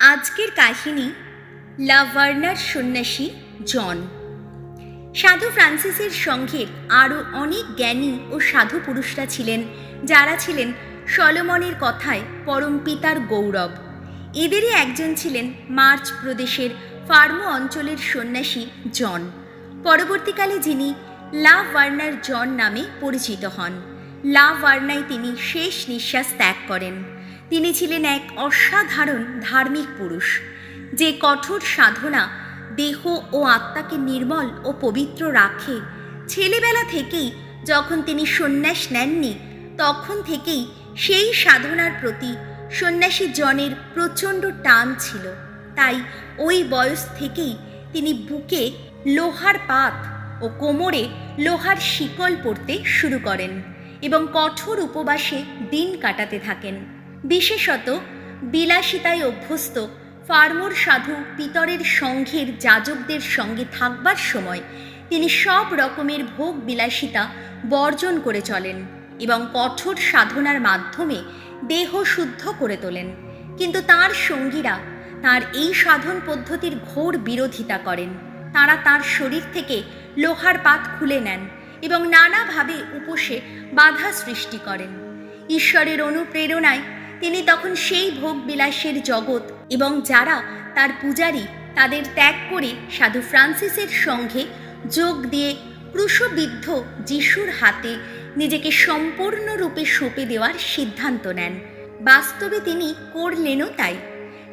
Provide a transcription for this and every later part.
আজকের কাহিনী, লাভার্নার সন্ন্যাসী জন। সাধু ফ্রান্সিসের সঙ্গে আরও অনেক জ্ঞানী ও সাধু পুরুষরা ছিলেন, যারা ছিলেন সলোমনের কথায় পরম পিতার গৌরব। এদেরই একজন ছিলেন মার্চ প্রদেশের ফার্মো অঞ্চলের সন্ন্যাসী জন। পরবর্তীকালে যিনি লা ভার্নার জন নামে পরিচিত হন। লা ভার্নায় তিনি শেষ নিঃশ্বাস ত্যাগ করেন। তিনি ছিলেন এক অসাধারণ ধার্মিক পুরুষ, যে কঠোর সাধনা, দেহ ও আত্মাকে নির্মল ও পবিত্র রাখে। ছেলেবেলা থেকেই যখন তিনি সন্ন্যাস নেননি, তখন থেকেই সেই সাধনার প্রতি সন্ন্যাসী জনের প্রচণ্ড টান ছিল। তাই ওই বয়স থেকেই তিনি বুকে লোহার পাত ও কোমরে লোহার শিকল পরতে শুরু করেন এবং কঠোর উপবাসে দিন কাটাতে থাকেন। বিশেষত বিলাসিতায় অভ্যস্ত ফার্মর সাধু পিতরের সংঘের যাজকদের সঙ্গে থাকবার সময় তিনি সব রকমের ভোগ বিলাসিতা বর্জন করে চলেন এবং কঠোর সাধনার মাধ্যমে দেহ শুদ্ধ করে তোলেন। কিন্তু তার সঙ্গীরা তার এই সাধন পদ্ধতির ঘোর বিরোধিতা করেন। তারা তার শরীর থেকে লোহার পাত খুলে নেন এবং নানাভাবে উপসে বাধা সৃষ্টি করেন। ঈশ্বরের অনুপ্রেরণায় তিনি তখন সেই ভোগ বিলাসের জগৎ এবং যারা তার পূজারী তাদের ত্যাগ করে সাধু ফ্রান্সিসের সঙ্গে যোগ দিয়ে ক্রুশবিদ্ধ যিশুর হাতে নিজেকে সম্পূর্ণরূপে সঁপে দেওয়ার সিদ্ধান্ত নেন। বাস্তবে তিনি করলেনও তাই।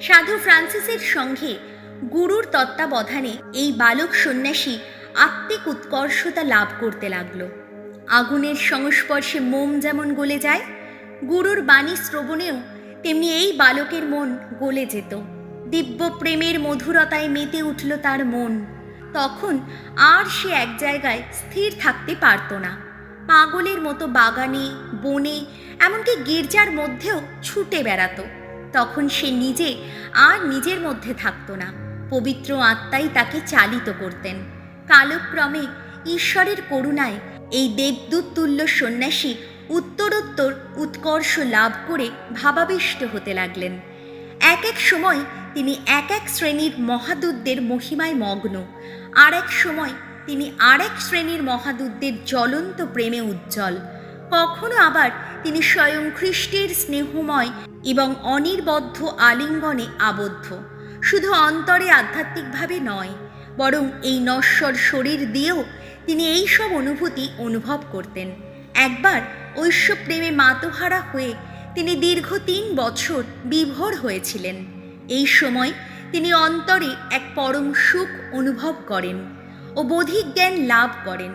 সাধু ফ্রান্সিসের সঙ্গে গুরুর তত্ত্বাবধানে এই বালক সন্ন্যাসী আত্মিক উৎকর্ষতা লাভ করতে লাগল। আগুনের সংস্পর্শে মোম যেমন গলে যায় গুরুর বাণী শ্রবণেও তেমনি এই বালকের মন গলে যেত। দিব্য প্রেমের মধুরতায় মেতে উঠল তার মন। তখন আর সে এক জায়গায় স্থির থাকতে পারত না। পাগলের মতো বাগানে, বনে, এমনকি গির্জার মধ্যেও ছুটে বেড়াতো। তখন সে নিজে আর নিজের মধ্যে থাকতো না। পবিত্র আত্মাই তাকে চালিত করতেন। কালক্রমে ঈশ্বরের করুণায় এই দেবদূত তুল্য সন্ন্যাসী উত্তরোত্তর উৎকর্ষ লাভ করে ভাবাবিষ্ট হতে লাগলেন। এক এক সময় তিনি এক এক শ্রেণির মহাদূতদের মহিমায় মগ্ন। আর এক সময় তিনি আর এক শ্রেণির মহাদূতদের জ্বলন্ত প্রেমে উজ্জ্বল। কখনো আবার তিনি স্বয়ং খ্রিস্টের স্নেহময় এবং অনির্বদ্ধ আলিঙ্গনে আবদ্ধ। শুধু অন্তরে আধ্যাত্মিকভাবে নয়, বরং এই নশ্বর শরীর দিয়েও তিনি এই সব অনুভূতি অনুভব করতেন। একবার ঐশ্য প্রেমে মাতোহারা হয়ে তিনি দীর্ঘ তিন বছর বিভোর হয়েছিলেন। এই সময় তিনি অন্তরে এক পরম সুখ অনুভব করেন ও বোধিক জ্ঞান লাভ করেন।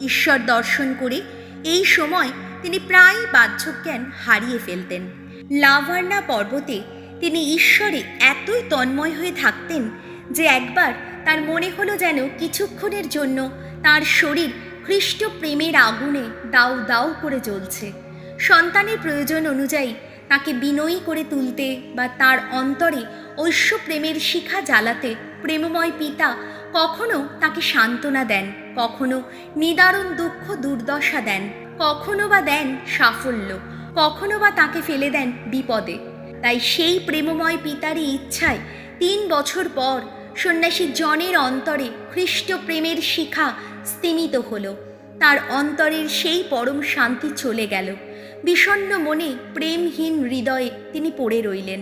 ঈশ্বর দর্শন করে এই সময় তিনি প্রায় বাহ্য জ্ঞান হারিয়ে ফেলতেন। লাভার্না পর্বতে তিনি ঈশ্বরে এতই তন্ময় হয়ে থাকতেন যে একবার তার মনে হলো যেন কিছুক্ষণের জন্য তার শরীর খ্রিস্ট প্রেমের আগুনে দাউ দাউ করে জ্বলছে। সন্তানের প্রয়োজন অনুযায়ী তাকে বিনয়ী করে তুলতে বা তার অন্তরে ঐশ্য প্রেমের শিখা জ্বালাতে প্রেমময় পিতা কখনো তাকে সান্ত্বনা দেন, কখনো নিদারুণ দুঃখ দুর্দশা দেন, কখনো বা দেন সাফল্য, কখনো বা তাকে ফেলে দেন বিপদে। তাই সেই প্রেমময় পিতারই ইচ্ছায় তিন বছর পর সন্ন্যাসী জনের অন্তরে খ্রিস্ট প্রেমের শিখা স্তিমিত হলো। তার অন্তরের সেই পরম শান্তি চলে গেল। বিষণ্ণ মনে প্রেমহীন হৃদয়ে তিনি পড়ে রইলেন।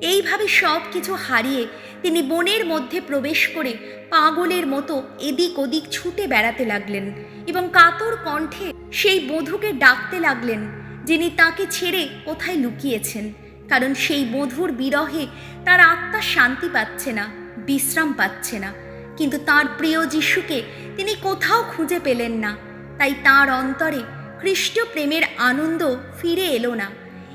এইভাবে সব কিছু হারিয়ে তিনি বনের মধ্যে প্রবেশ করে পাগলের মতো এদিক ওদিক ছুটে বেড়াতে লাগলেন এবং কাতর কণ্ঠে সেই বধূকে ডাকতে লাগলেন, যিনি তাকে ছেড়ে কোথায় লুকিয়েছেন। কারণ সেই বধুর বিরহে তার আত্মা শান্তি পাচ্ছে না। বিশ্রাম পাচ্ছে না। কিন্তু তার প্রিয় যিশুকে তিনি কোথাও খুঁজে পেলেন না। তাই তার অন্তরে খ্রিস্ট প্রেমের আনন্দ ফিরে এলো না।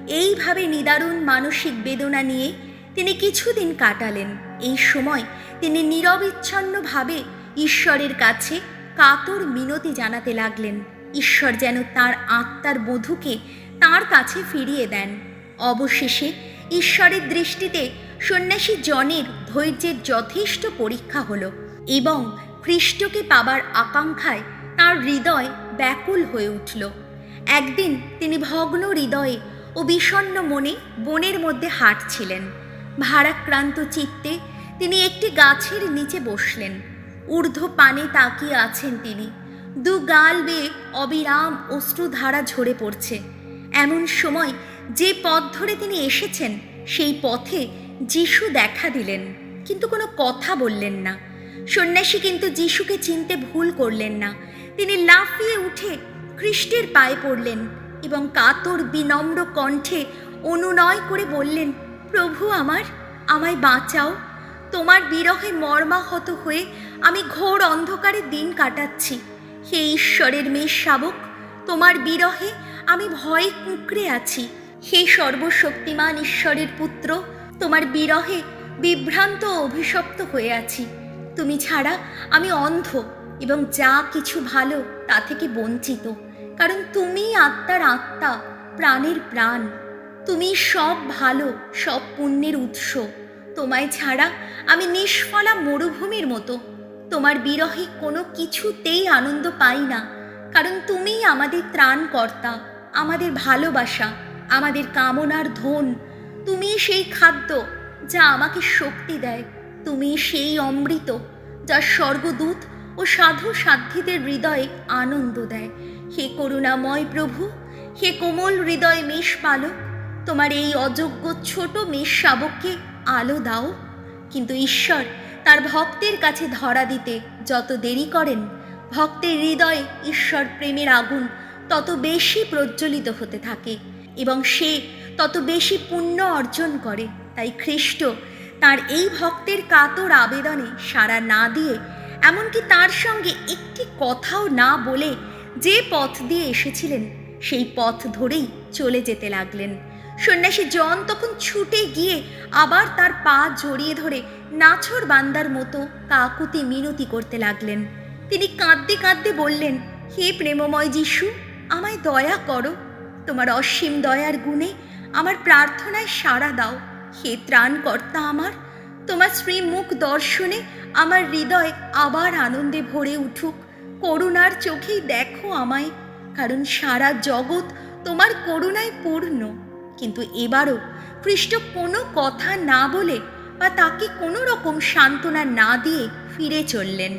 এইভাবে নিদারুণ মানসিক বেদনা নিয়ে তিনি কিছুদিন কাটালেন। এই সময় তিনি নিরবিচ্ছন্নভাবে ঈশ্বরের কাছে কাতর মিনতি জানাতে লাগলেন। ঈশ্বর যেন তার আত্মার বধূকে তার কাছে ফিরিয়ে দেন। অবশেষে ঈশ্বরের দৃষ্টিতে সন্ন্যাসী জনের ধৈর্যের যথেষ্ট পরীক্ষা হল এবং খ্রিস্টকে পাবার আকাঙ্ক্ষায় তার হৃদয় ব্যাকুল হয়ে উঠল। একদিন তিনি ভগ্ন হৃদয়ে ও বিষণ্ণ মনে বনের মধ্যে হাঁটছিলেন। ভারাক্রান্ত চিত্তে তিনি একটি গাছের নিচে বসলেন। ঊর্ধ্ব পানে তাকিয়ে আছেন তিনি। দু গাল বেয়ে অবিরাম অশ্রুধারা ঝরে পড়ছে। এমন সময় যে পথ ধরে তিনি এসেছেন, সেই পথে যিশু দেখা দিলেন, কিন্তু কোনো কথা বললেন না। সন্ন্যাসী কিন্তু যিশুকে চিনতে ভুল করলেন না। তিনি লাফিয়ে উঠে খ্রিস্টের পায়ে পড়লেন এবং কাতর বিনম্র কণ্ঠে অনুনয় করে বললেন, প্রভু আমার, আমায় বাঁচাও। তোমার বিরহে মর্মাহত হয়ে আমি ঘোর অন্ধকারে দিন কাটাচ্ছি। হে ঈশ্বরের মেয়ে শাবক, তোমার বিরহে আমি ভয়ে কুঁকড়ে আছি। হে সর্বশক্তিমান ঈশ্বরের পুত্র তোমার বিরহে বিভ্রান্ত অভিশপ্ত হয়ে আছি। তুমি ছাড়া আমি অন্ধ এবং যা কিছু ভালো তা থেকে বঞ্চিত। কারণ তুমি আত্মার আত্মা, প্রাণের প্রাণ। তুমি সব ভালো, সব পুণ্যের উৎস। তোমায় ছাড়া আমি নিষ্ফলা মরুভূমির মতো। তোমার বিরহে কোনো কিছুতেই আনন্দ পাই না। কারণ তুমিই আমাদের ত্রাণকর্তা, আমাদের ভালোবাসা, আমাদের কামনার ধন তুমি সেই খাদ্য যা আমাকে শক্তি দেয়। তুমি সেই অমৃত যা স্বর্গদূত ও সাধু সাধ্যীদের হৃদয়ে আনন্দ দেয়। হে করুণাময় প্রভু, হে কোমল হৃদয় মেষ পালক, তোমার এই অযোগ্য ছোট মেষ শাবককে আলো দাও। কিন্তু ঈশ্বর তার ভক্তের কাছে ধরা দিতে যত দেরি করেন, ভক্তের হৃদয়ে ঈশ্বর প্রেমের আগুন তত বেশি প্রজ্বলিত হতে থাকে এবং সে তত বেশি পুণ্য অর্জন করে। তাই খ্রিস্ট তার এই ভক্তের কাতর আবেদনে সাড়া না দিয়ে, এমনকি তার সঙ্গে একটি কথাও না বলে যে পথ দিয়ে এসেছিলেন, সেই পথ ধরেই চলে যেতে লাগলেন। সন্ন্যাসী জন তখন ছুটে গিয়ে আবার তার পা জড়িয়ে ধরে নাছর বান্দার মতো কাকুতি মিনতি করতে লাগলেন। তিনি কাঁদতে কাঁদতে বললেন, হে প্রেমময় যিশু, আমায় দয়া করো। তোমার অসীম দয়ার গুণে আমার প্রার্থনায় সাড়া দাও। হে ত্রাণকর্তা আমার, তোমার শ্রীমুখ দর্শনে আমার হৃদয় আবার আনন্দে ভরে উঠুক। করুণার চোখেই দেখো আমায়, কারণ সারা জগৎ তোমার করুণায় পূর্ণ। কিন্তু এবারও খ্রিস্ট কোনো কথা না বলে বা তাকে কোনো রকম সান্ত্বনা না দিয়ে ফিরে চললেন।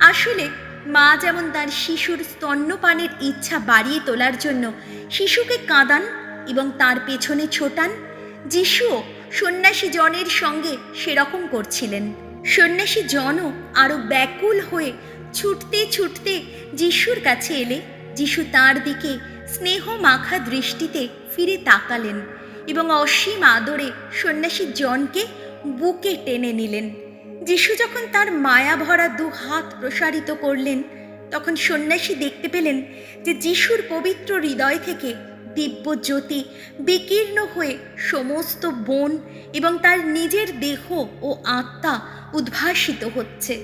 আসলে মা যেমন তার শিশুর স্তন্যপানের ইচ্ছা বাড়িয়ে তোলার জন্য শিশুকে কাঁদান এবং তার পেছনে ছোটান যিশুও সন্ন্যাসী জনের সঙ্গে সেরকম করছিলেন। সন্ন্যাসী জনও আরও ব্যাকুল হয়ে ছুটতে ছুটতে যিশুর কাছে এলে, যিশু তার দিকে স্নেহ মাখা দৃষ্টিতে ফিরে তাকালেন এবং অসীম আদরে সন্ন্যাসী জনকে বুকে টেনে নিলেন। যিশু যখন তার মায়া ভরা দু হাত প্রসারিত করলেন, তখন সন্ন্যাসী দেখতে পেলেন যে যিশুর পবিত্র হৃদয় থেকে দিব্য জ্যোতি বিকীর্ণ হয়ে সমস্ত বন এবং তার নিজের দেহ ও আত্মা উদ্ভাসিত হচ্ছে।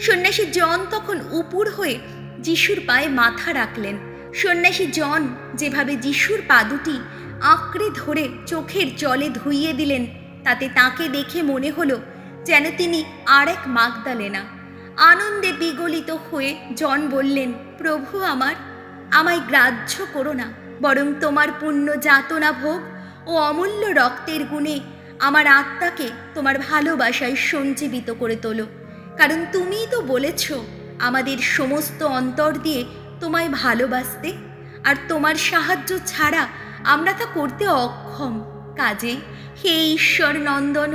সন্ন্যাসী জন তখন উপুর হয়ে যিশুর পায়ে মাথা রাখলেন। সন্ন্যাসী জন যেভাবে যিশুর পা দুটি আঁকড়ে ধরে চোখের জলে ধুইয়ে দিলেন, তাতে তাকে দেখে মনে হলো যেন তিনি আর এক মাগদালেনা। আনন্দে বিগলিত হয়ে জন বললেন, প্রভু আমার, আমায় গ্রাহ্য করো না। বরং তোমার পুণ্য যাতনা ভোগ ও অমূল্য রক্তের গুণে আমার আত্মাকে তোমার ভালোবাসায় সঞ্জীবিত করে তোলো। কারণ তুমিই তো বলেছ, আমাদের সমস্ত অন্তর দিয়ে তোমায় ভালোবাসতে, আর তোমার সাহায্য ছাড়া আমরা তা করতে অক্ষম। কাজেই হে ঈশ্বর নন্দন,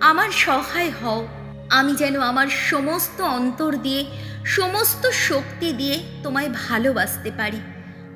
আমার সহায় হও। আমি যেন আমার সমস্ত অন্তর দিয়ে, সমস্ত শক্তি দিয়ে তোমায় ভালোবাসতে পারি।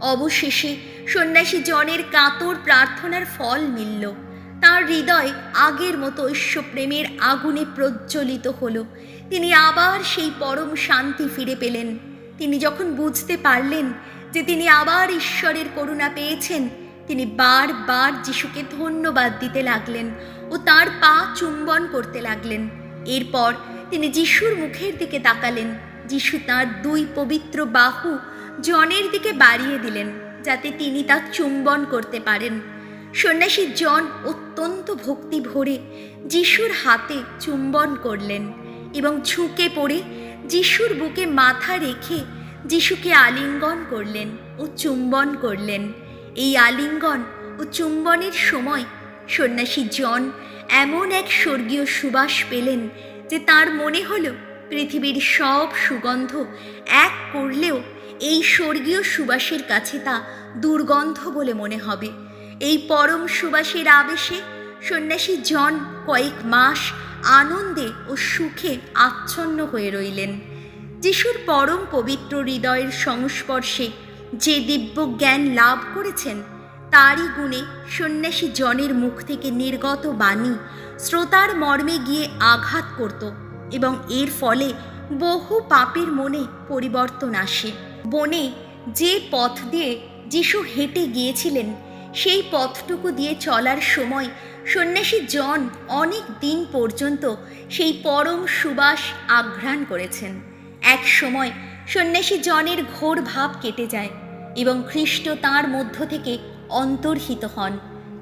অবশেষে সন্ন্যাসী জনের কাতর প্রার্থনার ফল মিলল। তার হৃদয় আগের মতো ঐশ্বপ্রেমের আগুনে প্রজ্বলিত হল। তিনি আবার সেই পরম শান্তি ফিরে পেলেন। তিনি যখন বুঝতে পারলেন যে তিনি আবার ঈশ্বরের করুণা পেয়েছেন, তিনি বারবার যিশুকে ধন্যবাদ দিতে লাগলেন ও তার পা চুম্বন করতে লাগলেন। এরপর তিনি যিশুর মুখের দিকে তাকালেন। যিশু তার দুই পবিত্র বাহু জনের দিকে বাড়িয়ে দিলেন, যাতে তিনি তা চুম্বন করতে পারেন। সন্ন্যাসী জন অত্যন্ত ভক্তি ভরে যিশুর হাতে চুম্বন করলেন এবং ঝুঁকে পড়ে যিশুর বুকে মাথা রেখে যিশুকে আলিঙ্গন করলেন ও চুম্বন করলেন। এই আলিঙ্গন ও চুম্বনের সময় সন্ন্যাসী জন এমন এক স্বর্গীয় সুবাস পেলেন যে তার মনে হলো পৃথিবীর সব সুগন্ধ এক করলেও এই স্বর্গীয় সুবাসের কাছে তা দুর্গন্ধ বলে মনে হবে। এই পরম সুবাসের আবেশে সন্ন্যাসী জন কয়েক মাস আনন্দে ও সুখে আচ্ছন্ন হয়ে রইলেন। যিশুর পরম পবিত্র হৃদয়ের সংস্পর্শে যে দিব্য জ্ঞান লাভ করেছেন, তারই গুণে সন্ন্যাসী জনের মুখ থেকে নির্গত বাণী শ্রোতার মর্মে গিয়ে আঘাত করত। এবং এর ফলে বহু পাপের মনে পরিবর্তন আসে। বনে যে পথ দিয়ে যিশু হেঁটে গিয়েছিলেন, সেই পথটুকু দিয়ে চলার সময় সন্ন্যাসী জন অনেক দিন পর্যন্ত সেই পরম সুবাস আঘ্রাণ করেছেন। এক সময় সন্ন্যাসী জনের ঘোর ভাব কেটে যায় এবং খ্রিস্ট তার মধ্য থেকে অন্তর্হিত হন,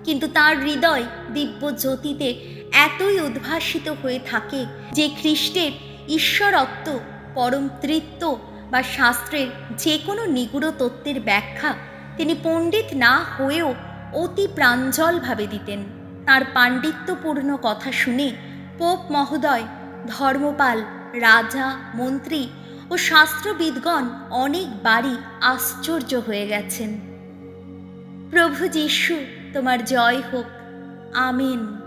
কিন্তু তার হৃদয় দিব্য জ্যোতিতে এতই উদ্ভাসিত হয়ে থাকে যে খ্রিস্টের ঈশ্বরত্ব, পরম তৃত্ব বা শাস্ত্রের যে কোনো নিগুড় তত্ত্বের ব্যাখ্যা তিনি পণ্ডিত না হয়েও অতি প্রাঞ্জলভাবে দিতেন। তার পাণ্ডিত্যপূর্ণ কথা শুনে পোপ মহোদয়, ধর্মপাল, রাজা, মন্ত্রী ও শাস্ত্রবিদগণ অনেকবারই আশ্চর্য হয়ে গেছেন। প্রভু যিশু, তোমার জয় হোক। আমেন।